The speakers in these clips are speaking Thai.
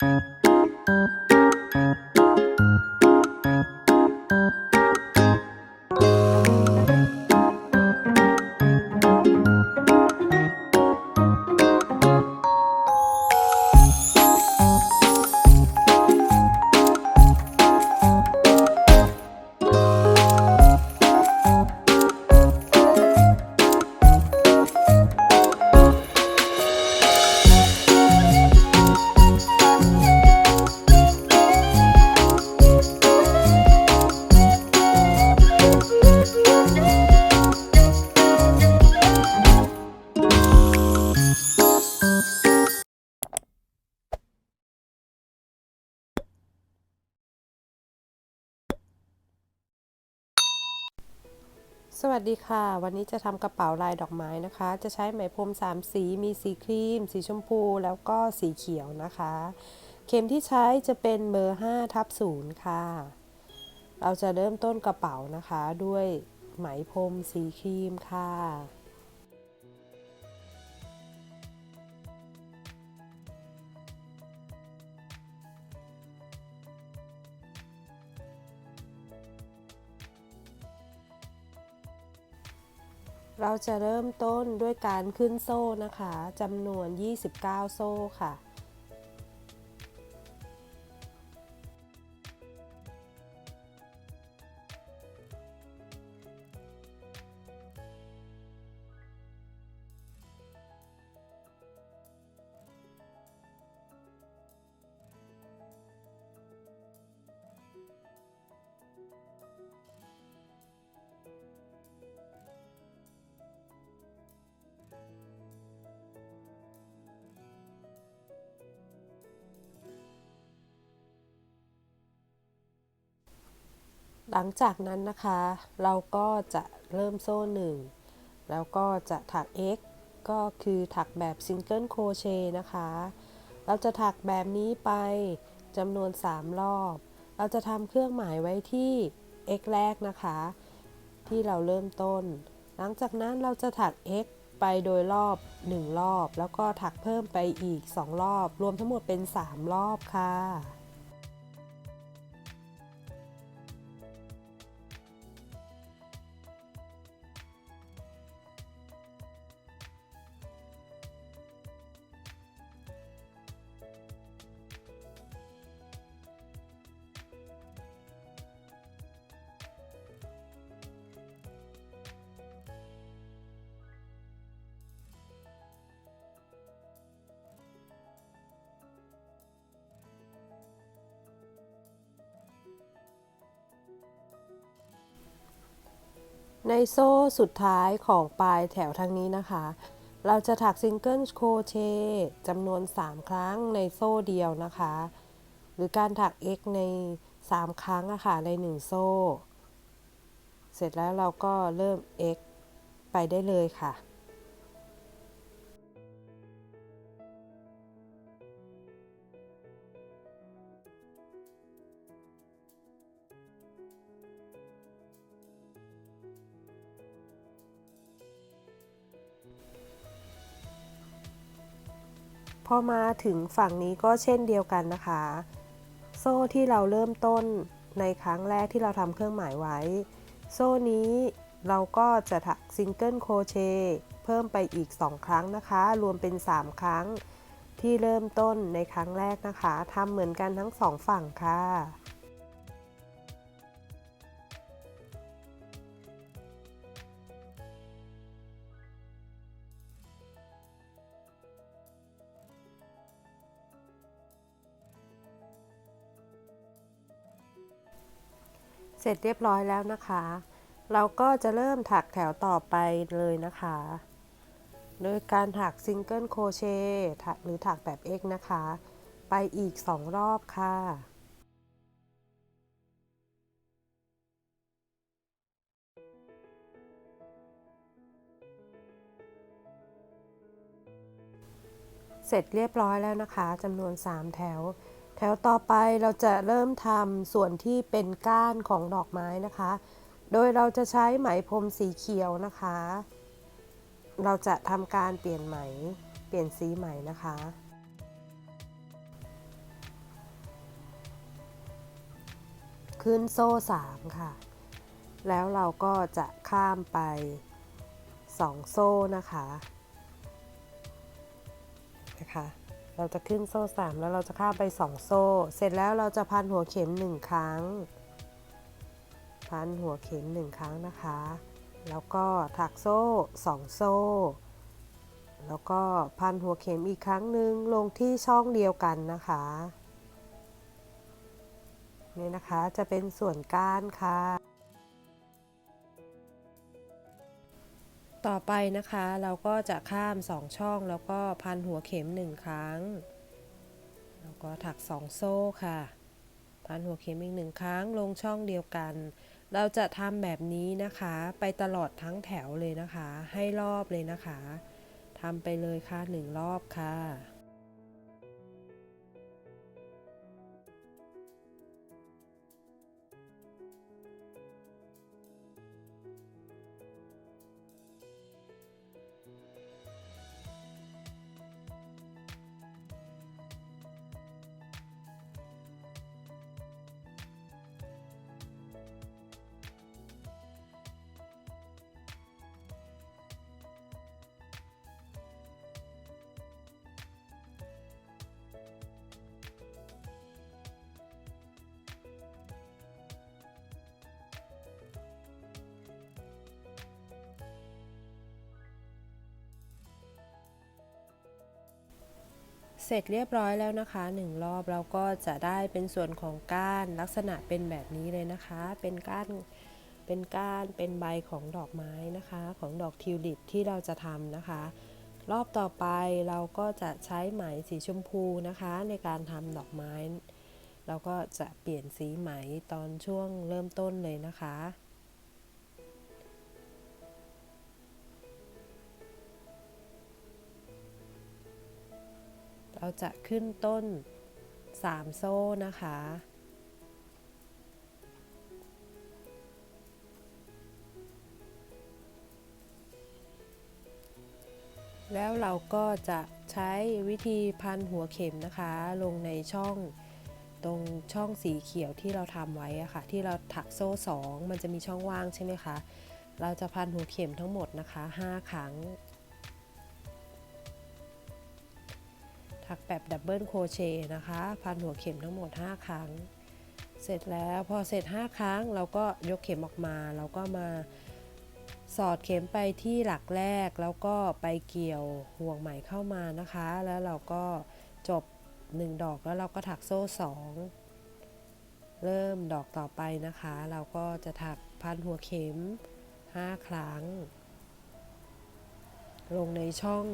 Thank you. สวัสดีค่ะ วันนี้จะทำกระเป๋าลายดอกไม้นะคะ จะใช้ไหมพรม3 สีมีสีครีม สีชมพูแล้วก็สีเขียวนะคะ เข็มที่ใช้จะเป็นเบอร์5ทับ0ค่ะ เราจะเริ่มต้นกระเป๋านะคะ ด้วยไหมพรมสีครีมค่ะ เราจะเริ่มต้นด้วยการขึ้นโซ่นะคะจำนวน 29 โซ่ค่ะ หลังจากนั้นนะคะ เราก็จะเริ่มโซ่หนึ่งแล้วก็จะถัก X ก็คือถักแบบซิงเกิลโครเชต์นะคะ เราจะถักแบบนี้ไปจำนวน 3 รอบ เราจะทำเครื่องหมายไว้ที่ X แรกนะคะ ที่เราเริ่มต้น หลังจากนั้นเราจะถัก X ไปโดยรอบ 1 รอบ แล้วก็ถักเพิ่มไปอีก 2 รอบ รวมทั้งหมดเป็น 3 รอบค่ะ ในโซ่สุดท้ายของปลายแถวทางนี้นะคะ เราจะถักซิงเกิลโครเชต์จำนวน 3 ครั้งในโซ่เดียวนะคะ หรือการถัก X ใน 3 ครั้งอะค่ะใน 1 โซ่ เสร็จแล้วเราก็เริ่ม X ไปได้เลยค่ะ อมาถึงฝั่งนี้ก็เช่นเดียวกันนะคะ โซ่ที่เราเริ่มต้นในครั้งแรกที่เราทำเครื่องหมายไว้ โซ่นี้เราก็จะถักซิงเกิลโครเชต์เพิ่มไปอีก 2 ครั้งนะคะ รวมเป็น 3 ครั้งที่เริ่มต้นในครั้งแรกนะคะทำเหมือนกันทั้งสองฝั่งค่ะ เสร็จเรียบร้อยแล้วนะคะ เราก็จะเริ่มถักแถวต่อไปเลยนะคะ โดยการถักซิงเกิลโคเชต์หรือถักแบบ X นะคะ ไปอีก 2 รอบค่ะเสร็จเรียบร้อยแล้วนะคะจำนวน 3 แถว แถวต่อไปเราจะเริ่มทำส่วนที่เป็นก้านของดอกไม้นะคะ โดยเราจะใช้ไหมพรมสีเขียวนะคะ เราจะทำการเปลี่ยนไหม เปลี่ยนสีไหมนะคะ ขึ้นโซ่3ค่ะ แล้วเราก็จะข้ามไป 2 โซ่นะคะ นะคะ เราจะขึ้นโซ่สามแล้วเราจะข้ามไปสองโซ่ เสร็จแล้วเราจะพันหัวเข็มหนึ่งครั้ง พันหัวเข็มหนึ่งครั้งนะคะ แล้วก็ถักโซ่สองโซ่ แล้วก็พันหัวเข็มอีกครั้งหนึ่งลงที่ช่องเดียวกันนะคะ นี่นะคะจะเป็นส่วนก้านค่ะ ต่อไปนะคะเราก็จะข้ามสองช่องแล้วก็พันหัวเข็มหนึ่งครั้ง แล้วก็ถักสองโซ่ค่ะ พันหัวเข็มอีกหนึ่งครั้งลงช่องเดียวกัน เราจะทำแบบนี้นะคะไปตลอดทั้งแถวเลยนะคะ ให้รอบเลยนะคะทำไปเลยค่ะหนึ่งรอบค่ะ เสร็จเรียบร้อยแล้วนะคะหนึ่งรอบเราก็จะได้เป็นส่วนของก้านลักษณะเป็นแบบนี้เลยนะคะ เป็นก้านเป็นก้านเป็นใบของดอกไม้นะคะ ของดอกทิวลิปที่เราจะทำนะคะ รอบต่อไปเราก็จะใช้ไหมสีชมพูนะคะ ในการทำดอกไม้ เราก็จะเปลี่ยนสีไหมตอนช่วงเริ่มต้นเลยนะคะ เราจะขึ้นต้น 3 โซ่นะคะ แล้วเราก็จะใช้วิธีพันหัวเข็มนะคะ ลงในช่องตรงช่องสีเขียวที่เราทำไว้อะค่ะ ที่เราถักโซ่ 2 มันจะมีช่องว่างใช่ไหมคะ เราจะพันหัวเข็มทั้งหมดนะคะ 5 ครั้ง ถักแบบดับเบิลโครเชต์นะคะพันหัวเข็มทั้งหมด 5 ครั้ง เสร็จแล้วพอเสร็จ 5 ครั้งเราก็ยกเข็มออกมาเราก็มาสอดเข็มไปที่หลักแรกแล้วก็ไปเกี่ยวห่วงไหมเข้ามานะคะ แล้วเราก็จบ 1 ดอกแล้วเราก็ถักโซ่ 2 เริ่มดอกต่อไปนะคะ เราก็จะถักพันหัวเข็ม 5 ครั้ง ลงในช่อง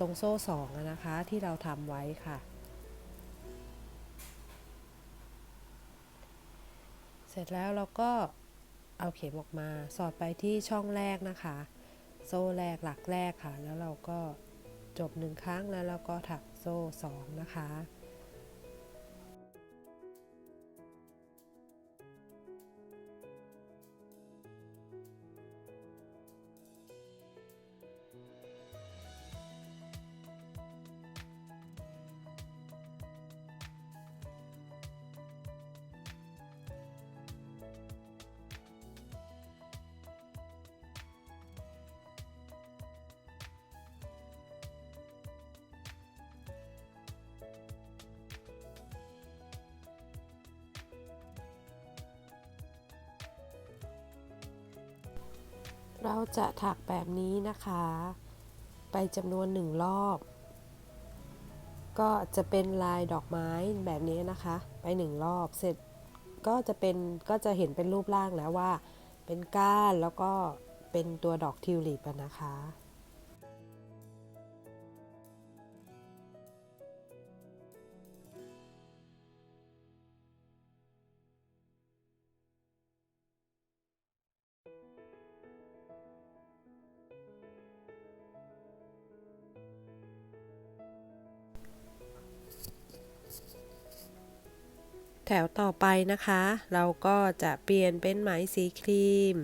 ตรงโซ่สองนะคะที่เราทำไว้ค่ะ เสร็จแล้วเราก็เอาเข็มออกมาสอดไปที่ช่องแรกนะคะ โซ่แรกหลักแรกค่ะ แล้วเราก็จบหนึ่งครั้งแล้วเราก็ถักโซ่สองนะคะ เราจะถักแบบนี้นะคะ ไปจำนวนหนึ่งรอบ ก็จะเป็นลายดอกไม้แบบนี้นะคะ ไปหนึ่งรอบเสร็จก็จะเป็นก็จะเห็นเป็นรูปร่างแล้วว่า เป็นก้านแล้วก็เป็นตัวดอกทิวลิปนะคะ แถวต่อไปนะคะ เราก็จะเปลี่ยนเป็นไหมสีครีม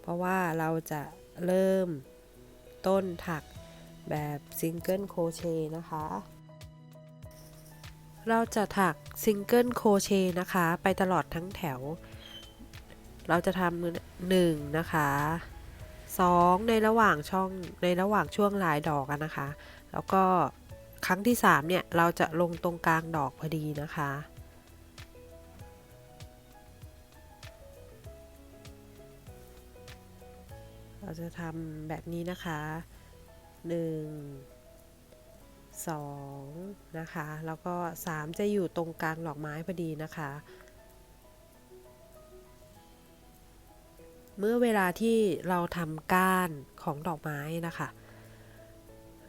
เพราะว่าเราจะเริ่มต้นถักแบบซิงเกิลโครเชต์นะคะ เราจะถักซิงเกิลโคเชนะคะ ไปตลอดทั้งแถว เราจะทำหนึ่งนะคะสองในระหว่างช่องในระหว่างช่วงลายดอกนะคะ แล้วก็ครั้งที่สามเนี่ย เราจะลงตรงกลางดอกพอดีนะคะ เราจะทำแบบนี้นะคะหนึ่งสองนะคะ แล้วก็สามจะอยู่ตรงกลางดอกไม้พอดีนะคะ เมื่อเวลาที่เราทำก้านของดอกไม้นะคะ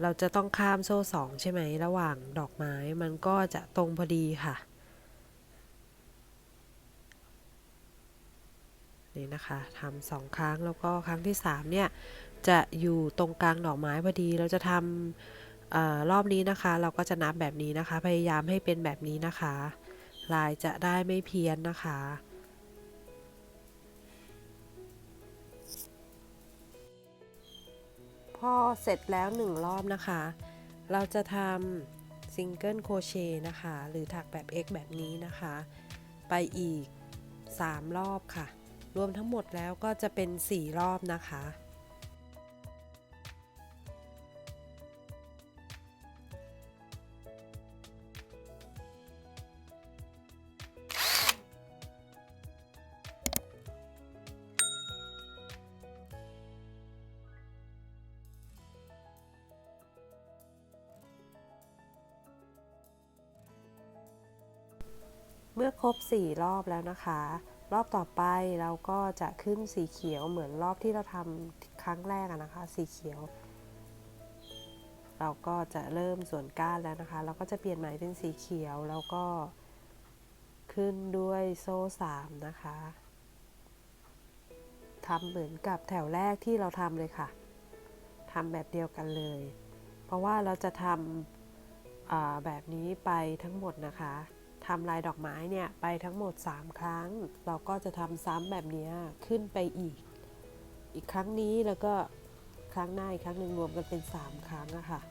เราจะต้องข้ามโซ่สองใช่ไหมระหว่างดอกไม้มันก็จะตรงพอดีค่ะ นี่นะคะทำสองครั้งแล้วก็ครั้งที่สามเนี่ยจะอยู่ตรงกลางดอกไม้พอดีเราจะทำอรอบนี้นะคะ เราก็จะนับแบบนี้นะคะ พยายามให้เป็นแบบนี้นะคะ ลายจะได้ไม่เพี้ยนนะคะพอเสร็จแล้วหนึ่งรอบนะคะ เราจะทำซิงเกิลโคเชนะคะ หรือถักแบบ X แบบนี้นะคะ ไปอีก 3 รอบค่ะ รวมทั้งหมดแล้วก็จะเป็น 4 รอบนะคะเมื่อครบ 4 รอบแล้วนะคะ รอบต่อไปเราก็จะขึ้นสีเขียวเหมือนรอบที่เราทำครั้งแรกนะคะ สีเขียว เราก็จะเริ่มส่วนก้านแล้วนะคะ เราก็จะเปลี่ยนไหมเป็นสีเขียวแล้วก็ขึ้นด้วยโซ่3นะคะทำเหมือนกับแถวแรกที่เราทำเลยค่ะทำแบบเดียวกันเลย เพราะว่าเราจะทำแบบนี้ไปทั้งหมดนะคะ ทำลายดอกไม้เนี่ยไปทั้งหมด 3 ครั้ง เราก็จะทำซ้ำแบบนี้ขึ้นไปอีก อีกครั้งนี้แล้วก็ครั้งหน้าอีกครั้งหนึ่งรวมกันเป็น 3 ครั้งอะค่ะ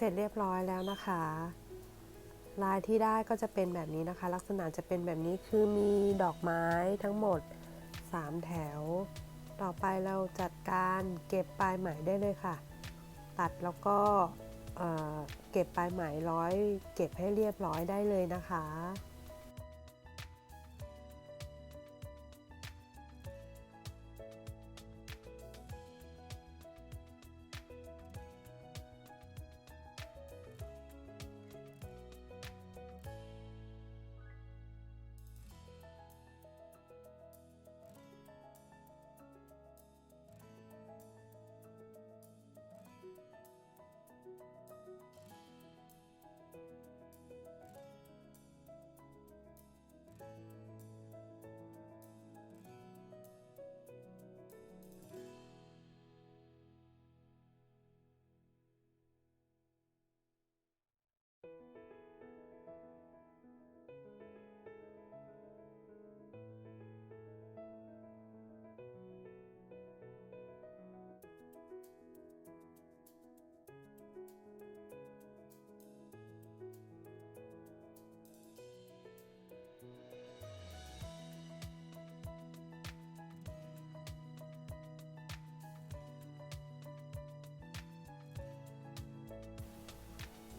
สร็จเรียบร้อยแล้วนะคะ ลายที่ได้ก็จะเป็นแบบนี้นะคะ ลักษณะจะเป็นแบบนี้คือมีดอกไม้ทั้งหมด 3 แถว ต่อไปเราจัดการเก็บปลายไหมได้เลยค่ะ ตัดแล้วก็เเก็บปลายไหมร้อย เก็บให้เรียบร้อยได้เลยนะคะ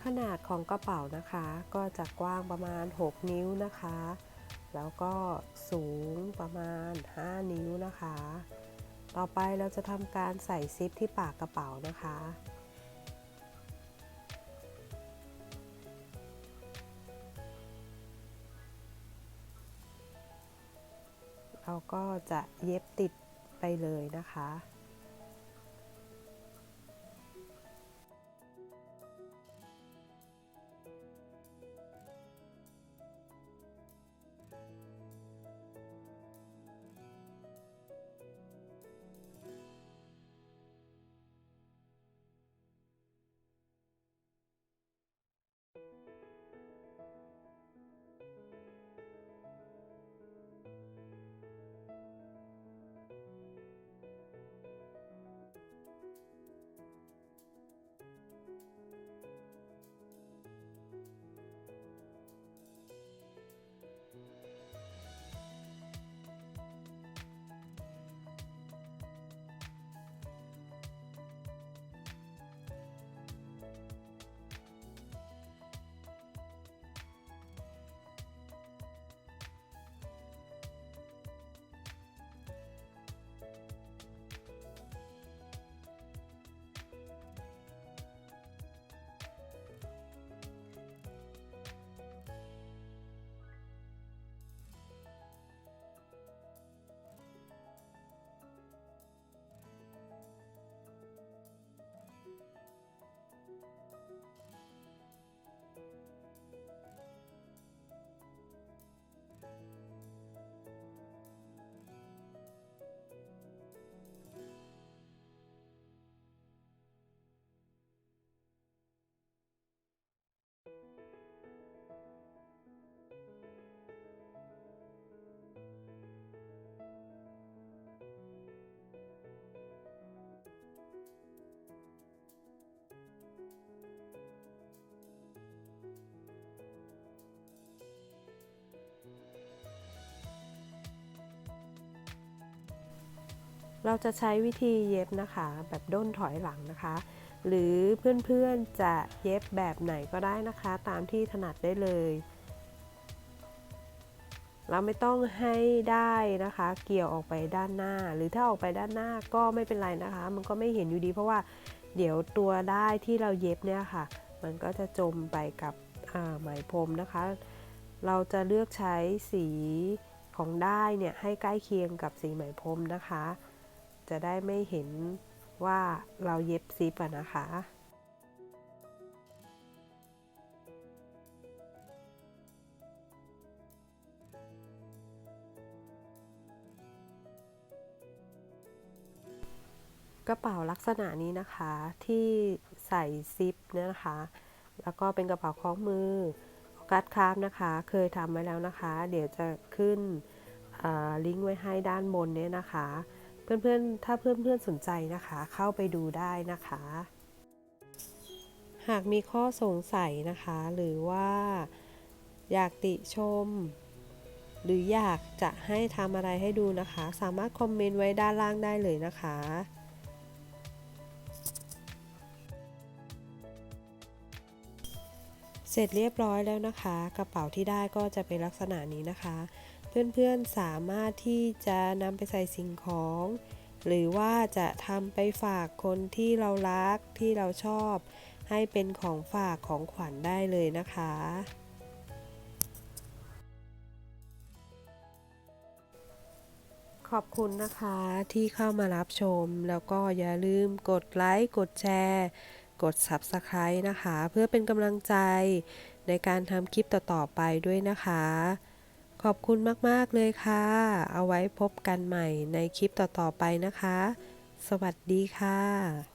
ขนาดของกระเป๋านะคะ ก็จะกว้างประมาณ 6 นิ้วนะคะ แล้วก็สูงประมาณ 5 นิ้วนะคะ ต่อไปเราจะทำการใส่ซิปที่ปากกระเป๋านะคะเราก็จะเย็บติดไปเลยนะคะ เราจะใช้วิธีเย็บนะคะ แบบด้นถอยหลังนะคะ หรือเพื่อนๆจะเย็บแบบไหนก็ได้นะคะ ตามที่ถนัดได้เลย เราไม่ต้องให้ได้นะคะ เกี่ยวออกไปด้านหน้า หรือถ้าออกไปด้านหน้าก็ไม่เป็นไรนะคะ มันก็ไม่เห็นอยู่ดี เพราะว่าเดี๋ยวตัวได้ที่เราเย็บเนี่ยค่ะ มันก็จะจมไปกับไหมพรมนะคะ เราจะเลือกใช้สีของได้เนี่ยให้ใกล้เคียงกับสีไหมพรมนะคะ จะได้ไม่เห็นว่าเราเย็บซิปะนะคะ กระเป๋าลักษณะนี้นะคะที่ใส่ซิปเนี่ยนะคะ แล้วก็เป็นกระเป๋าคล้องมือกัดคราฟนะคะ เคยทำไว้แล้วนะคะ เดี๋ยวจะขึ้นลิงก์ไว้ให้ด้านบนเนี่ยนะคะ เพื่อนๆ ถ้าเพื่อนๆ สนใจนะคะ เข้าไปดูได้นะคะ หากมีข้อสงสัยนะคะ หรือว่าอยากติชม หรืออยากจะให้ทำอะไรให้ดูนะคะ สามารถคอมเมนต์ไว้ด้านล่างได้เลยนะคะเสร็จเรียบร้อยแล้วนะคะ กระเป๋าที่ได้ก็จะเป็นลักษณะนี้นะคะ เพื่อนๆสามารถที่จะนำไปใส่สิ่งของ หรือว่าจะทำไปฝากคนที่เรารักที่เราชอบ ให้เป็นของฝากของขวัญได้เลยนะคะ ขอบคุณนะคะที่เข้ามารับชม แล้วก็อย่าลืมกดไลค์ กดแชร์กด Subscribe นะคะ เพื่อเป็นกำลังใจในการทำคลิปต่อ ๆ ไปด้วยนะคะ ขอบคุณมาก ๆ เลยค่ะ เอาไว้พบกันใหม่ในคลิปต่อ ๆ ไปนะคะ สวัสดีค่ะ